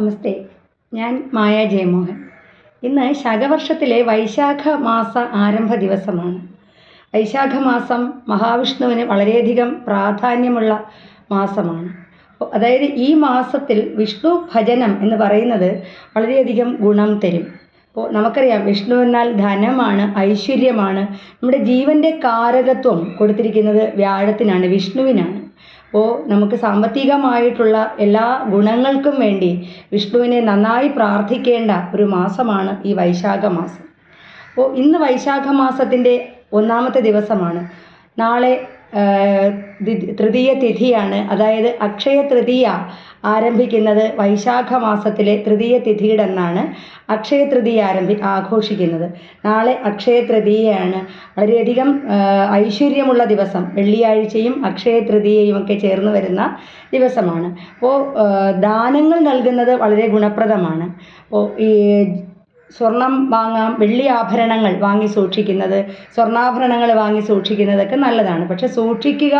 നമസ്തേ. ഞാൻ മായ ജയമോഹൻ. ഇന്ന് ശകവർഷത്തിലെ വൈശാഖ മാസ ആരംഭ ദിവസമാണ്. വൈശാഖ മാസം മഹാവിഷ്ണുവിന് വളരെയധികം പ്രാധാന്യമുള്ള മാസമാണ്. അതായത് ഈ മാസത്തിൽ വിഷ്ണു ഭജനം എന്ന് പറയുന്നത് വളരെയധികം ഗുണം തരും. അപ്പോൾ നമുക്കറിയാം വിഷ്ണു എന്നാൽ ധനമാണ് ഐശ്വര്യമാണ്. നമ്മുടെ ജീവന്റെ കാരകത്വം കൊടുത്തിരിക്കുന്നത് വ്യാഴത്തിനാണ് വിഷ്ണുവിനാണ്. അപ്പോൾ നമുക്ക് സാമ്പത്തികമായിട്ടുള്ള എല്ലാ ഗുണങ്ങൾക്കും വേണ്ടി വിഷ്ണുവിനെ നന്നായി പ്രാർത്ഥിക്കേണ്ട ഒരു മാസമാണ് ഈ വൈശാഖ മാസം. അപ്പോൾ ഇന്ന് വൈശാഖ മാസത്തിന്റെ ഒന്നാമത്തെ ദിവസമാണ്. നാളെ തൃതീയ തിഥിയാണ്. അതായത് അക്ഷയ തൃതീയ ആരംഭിക്കുന്നത് വൈശാഖ മാസത്തിലെ തൃതീയ തിഥിയുടെ അന്നാണ് അക്ഷയ തൃതീയ ആരംഭി ആഘോഷിക്കുന്നത്. നാളെ അക്ഷയ തൃതീയയാണ്. വളരെയധികം ഐശ്വര്യമുള്ള ദിവസം. വെള്ളിയാഴ്ചയും അക്ഷയ തൃതീയയും ഒക്കെ ചേർന്ന് വരുന്ന ദിവസമാണ്. അപ്പോൾ ദാനങ്ങൾ നൽകുന്നത് വളരെ ഗുണപ്രദമാണ്. അപ്പോൾ ഈ സ്വർണം വാങ്ങാം വെള്ളി ആഭരണങ്ങൾ വാങ്ങി സൂക്ഷിക്കുന്നത് സ്വർണാഭരണങ്ങൾ വാങ്ങി സൂക്ഷിക്കുന്നതൊക്കെ നല്ലതാണ്. പക്ഷെ സൂക്ഷിക്കുക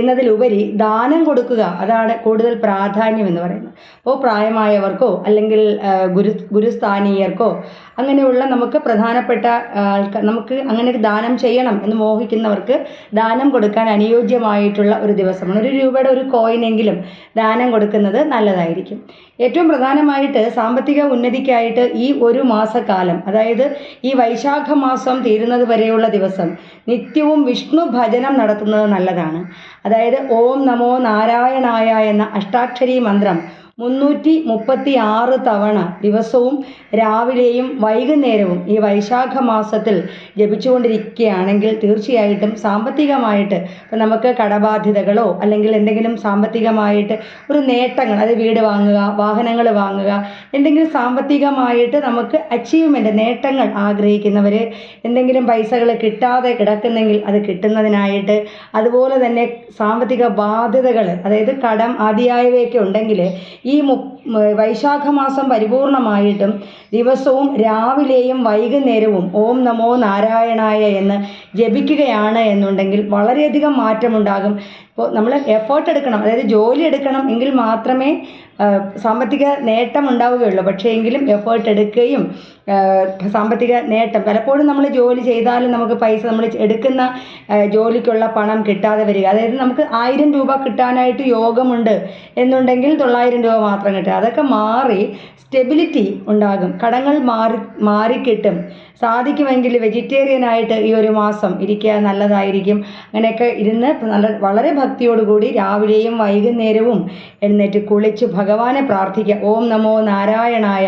എന്നതിലുപരി ദാനം കൊടുക്കുക അതാണ് കൂടുതൽ പ്രാധാന്യം എന്ന് പറയുന്നത്. അപ്പോൾ പ്രായമായവർക്കോ അല്ലെങ്കിൽ ഗുരു ഗുരുസ്ഥാനീയർക്കോ അങ്ങനെയുള്ള നമുക്ക് പ്രധാനപ്പെട്ട ആൾക്കാർ നമുക്ക് അങ്ങനെ ദാനം ചെയ്യണം എന്ന് മോഹിക്കുന്നവർക്ക് ദാനം കൊടുക്കാൻ അനുയോജ്യമായിട്ടുള്ള ഒരു ദിവസമാണ്. ഒരു രൂപയുടെ ഒരു കോയിനെങ്കിലും ദാനം കൊടുക്കുന്നത് നല്ലതായിരിക്കും. ഏറ്റവും പ്രധാനമായിട്ട് സാമ്പത്തിക ഉന്നതിക്കായിട്ട് ഈ ഒരു മാസക്കാലം അതായത് ഈ വൈശാഖ മാസം തീരുന്നത് വരെയുള്ള ദിവസം നിത്യവും വിഷ്ണു ഭജനം നടത്തുന്നത് നല്ലതാണ്. അതായത് ഓം നമോ നാരായണായ എന്ന അഷ്ടാക്ഷരി മന്ത്രം മുന്നൂറ്റി മുപ്പത്തി ആറ് തവണ ദിവസവും രാവിലെയും വൈകുന്നേരവും ഈ വൈശാഖ മാസത്തിൽ ജപിച്ചുകൊണ്ടിരിക്കുകയാണെങ്കിൽ തീർച്ചയായിട്ടും സാമ്പത്തികമായിട്ട് ഇപ്പം നമുക്ക് കടബാധ്യതകളോ അല്ലെങ്കിൽ എന്തെങ്കിലും സാമ്പത്തികമായിട്ട് ഒരു നേട്ടങ്ങൾ അത് വീട് വാങ്ങുക വാഹനങ്ങൾ വാങ്ങുക എന്തെങ്കിലും സാമ്പത്തികമായിട്ട് നമുക്ക് അച്ചീവ്മെന്റ് നേട്ടങ്ങൾ ആഗ്രഹിക്കുന്നവർ എന്തെങ്കിലും പൈസകൾ കിട്ടാതെ കിടക്കുന്നെങ്കിൽ അത് കിട്ടുന്നതിനായിട്ട് അതുപോലെ തന്നെ സാമ്പത്തിക ബാധ്യതകൾ അതായത് കടം ആദിയായവയൊക്കെ ഉണ്ടെങ്കിൽ ഈ മു വൈശാഖ മാസം പരിപൂർണമായിട്ടും ദിവസവും രാവിലെയും വൈകുന്നേരവും ഓം നമോ നാരായണായ എന്ന് ജപിക്കുകയാണ് എന്നുണ്ടെങ്കിൽ വളരെയധികം മാറ്റമുണ്ടാകും. ഇപ്പോൾ നമ്മൾ എഫേർട്ട് എടുക്കണം. അതായത് ജോലി എടുക്കണം എങ്കിൽ മാത്രമേ സാമ്പത്തിക നേട്ടം ഉണ്ടാവുകയുള്ളൂ. പക്ഷേ എങ്കിലും എഫേർട്ട് എടുക്കുകയും സാമ്പത്തിക നേട്ടം. പലപ്പോഴും നമ്മൾ ജോലി ചെയ്താലും നമുക്ക് പൈസ നമ്മൾ എടുക്കുന്ന ജോലിക്കുള്ള പണം കിട്ടാതെ വരിക. അതായത് നമുക്ക് ആയിരം രൂപ കിട്ടാനായിട്ട് യോഗമുണ്ട് എന്നുണ്ടെങ്കിൽ തൊള്ളായിരം രൂപ മാത്രം കിട്ടുക. അതൊക്കെ മാറി സ്റ്റെബിലിറ്റി ഉണ്ടാകും. കടങ്ങൾ മാറി മാറിക്കിട്ടും. സാധിക്കുമെങ്കിൽ വെജിറ്റേറിയൻ ആയിട്ട് ഈ ഒരു മാസം ഇരിക്കുക നല്ലതായിരിക്കും. അങ്ങനെയൊക്കെ ഇരുന്ന് നല്ല വളരെ ഭക്തിയോടുകൂടി രാവിലെയും വൈകുന്നേരവും എഴുന്നേറ്റ് കുളിച്ച് ഭഗവാനെ പ്രാർത്ഥിക്കുക. ഓം നമോ നാരായണായ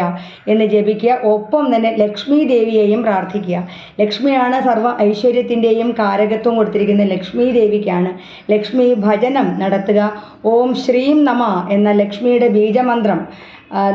എന്ന് ജപിക്കുക. ഒപ്പം തന്നെ ലക്ഷ്മി ദേവിയെയും പ്രാർത്ഥിക്കുക. ലക്ഷ്മിയാണ് സർവ ഐശ്വര്യത്തിന്റെയും കാരകത്വം കൊടുത്തിരിക്കുന്ന ലക്ഷ്മി ദേവിക്കാണ് ലക്ഷ്മി ഭജനം നടത്തുക. ഓം ശ്രീം നമ എന്ന ലക്ഷ്മിയുടെ ബീജമന്ത്രം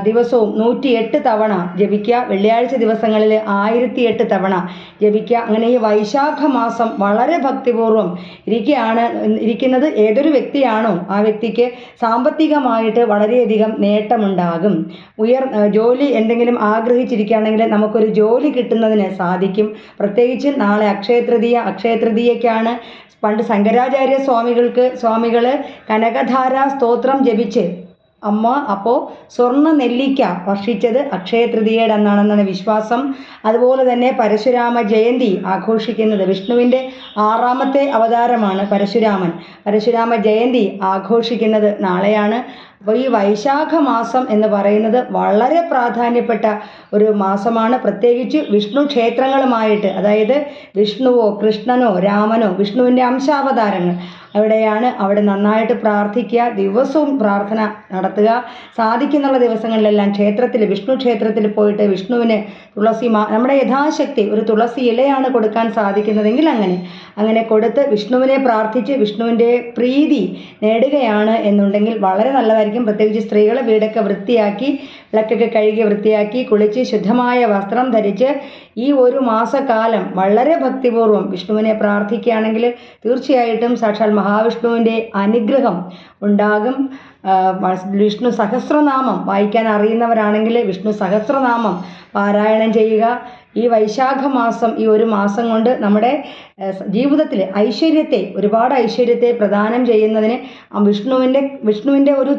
ദിവസവും നൂറ്റിയെട്ട് തവണ ജപിക്കുക. വെള്ളിയാഴ്ച ദിവസങ്ങളിൽ ആയിരത്തി എട്ട് തവണ ജപിക്കുക. അങ്ങനെ ഈ വൈശാഖ മാസം വളരെ ഭക്തിപൂർവം ഇരിക്കുകയാണ് ഇരിക്കുന്നത് ഏതൊരു വ്യക്തിയാണോ ആ വ്യക്തിക്ക് സാമ്പത്തികമായിട്ട് വളരെയധികം നേട്ടമുണ്ടാകും. ഉയർ ജോലി എന്തെങ്കിലും ആഗ്രഹിച്ചിരിക്കുകയാണെങ്കിൽ നമുക്കൊരു ജോലി കിട്ടുന്നതിന് സാധിക്കും. പ്രത്യേകിച്ച് നാളെ അക്ഷയതൃതീയ അക്ഷയതൃതീയക്കാണ് പണ്ട് ശങ്കരാചാര്യ സ്വാമികൾക്ക് സ്വാമികൾ കനകധാരാ സ്തോത്രം ജപിച്ച് അമ്മ അപ്പോൾ സ്വർണ നെല്ലിക്ക വർഷിച്ചത് അക്ഷയ തൃതീയയുടെ അന്നാണെന്നാണ് വിശ്വാസം. അതുപോലെ തന്നെ പരശുരാമ ജയന്തി ആഘോഷിക്കുന്നത് വിഷ്ണുവിന്റെ ആറാമത്തെ അവതാരമാണ് പരശുരാമൻ. പരശുരാമ ജയന്തി ആഘോഷിക്കുന്നത് നാളെയാണ്. അപ്പോൾ ഈ വൈശാഖ മാസം എന്ന് പറയുന്നത് വളരെ പ്രാധാന്യപ്പെട്ട ഒരു മാസമാണ്. പ്രത്യേകിച്ച് വിഷ്ണു ക്ഷേത്രങ്ങളുമായിട്ട് അതായത് വിഷ്ണുവോ കൃഷ്ണനോ രാമനോ വിഷ്ണുവിന്റെ അംശാവതാരങ്ങൾ അവിടെയാണ് അവിടെ നന്നായിട്ട് പ്രാർത്ഥിക്കുക ദിവസവും പ്രാർത്ഥന നടത്തുക. സാധിക്കുന്നുള്ള ദിവസങ്ങളിലെല്ലാം ക്ഷേത്രത്തിൽ വിഷ്ണു ക്ഷേത്രത്തിൽ പോയിട്ട് വിഷ്ണുവിന് തുളസി മാ നമ്മുടെ യഥാശക്തി ഒരു തുളസി ഇലയാണ് കൊടുക്കാൻ സാധിക്കുന്നതെങ്കിൽ അങ്ങനെ അങ്ങനെ കൊടുത്ത് വിഷ്ണുവിനെ പ്രാർത്ഥിച്ച് വിഷ്ണുവിന്റെ പ്രീതി നേടുകയാണ് എന്നുണ്ടെങ്കിൽ വളരെ നല്ലതായിരിക്കും. പ്രത്യേകിച്ച് സ്ത്രീകൾ വീടൊക്കെ വൃത്തിയാക്കി വിളക്കൊക്കെ കഴുകി വൃത്തിയാക്കി കുളിച്ച് ശുദ്ധമായ വസ്ത്രം ധരിച്ച് ഈ ഒരു മാസക്കാലം വളരെ ഭക്തിപൂർവം വിഷ്ണുവിനെ പ്രാർത്ഥിക്കുകയാണെങ്കിൽ തീർച്ചയായിട്ടും സാക്ഷാൽ മഹാവിഷ്ണുവിന്റെ അനുഗ്രഹം ഉണ്ടാകും. വിഷ്ണു സഹസ്രനാമം വായിക്കാൻ അറിയുന്നവരാണെങ്കിൽ വിഷ്ണു സഹസ്രനാമം പാരായണം ചെയ്യുക. ഈ വൈശാഖ മാസം ഈ ഒരു മാസം കൊണ്ട് നമ്മുടെ ജീവിതത്തിൽ ഐശ്വര്യത്തെ ഒരുപാട് ഐശ്വര്യത്തെ പ്രദാനം ചെയ്യുന്നതിന് വിഷ്ണുവിന്റെ വിഷ്ണുവിന്റെ ഒരു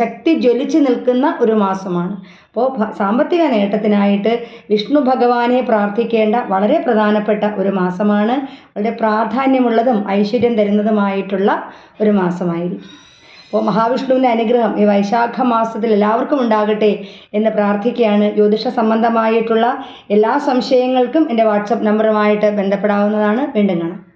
ശക്തി ജ്വലിച്ച് നിൽക്കുന്ന ഒരു മാസമാണ്. അപ്പോൾ സാമ്പത്തിക നേട്ടത്തിനായിട്ട് വിഷ്ണു ഭഗവാനെ പ്രാർത്ഥിക്കേണ്ട വളരെ പ്രധാനപ്പെട്ട ഒരു മാസമാണ്. വളരെ പ്രാധാന്യമുള്ളതും ഐശ്വര്യം തരുന്നതുമായിട്ടുള്ള ഒരു മാസമായിരിക്കും. അപ്പോൾ മഹാവിഷ്ണുവിന്റെ അനുഗ്രഹം ഈ വൈശാഖ മാസത്തിൽ എല്ലാവർക്കും ഉണ്ടാകട്ടെ എന്ന് പ്രാർത്ഥിക്കുകയാണ്. ജ്യോതിഷ സംബന്ധമായിട്ടുള്ള എല്ലാ സംശയങ്ങൾക്കും എന്റെ വാട്സപ്പ് നമ്പറുമായിട്ട് ബന്ധപ്പെടാവുന്നതാണ്. വീണ്ടും കാണാം.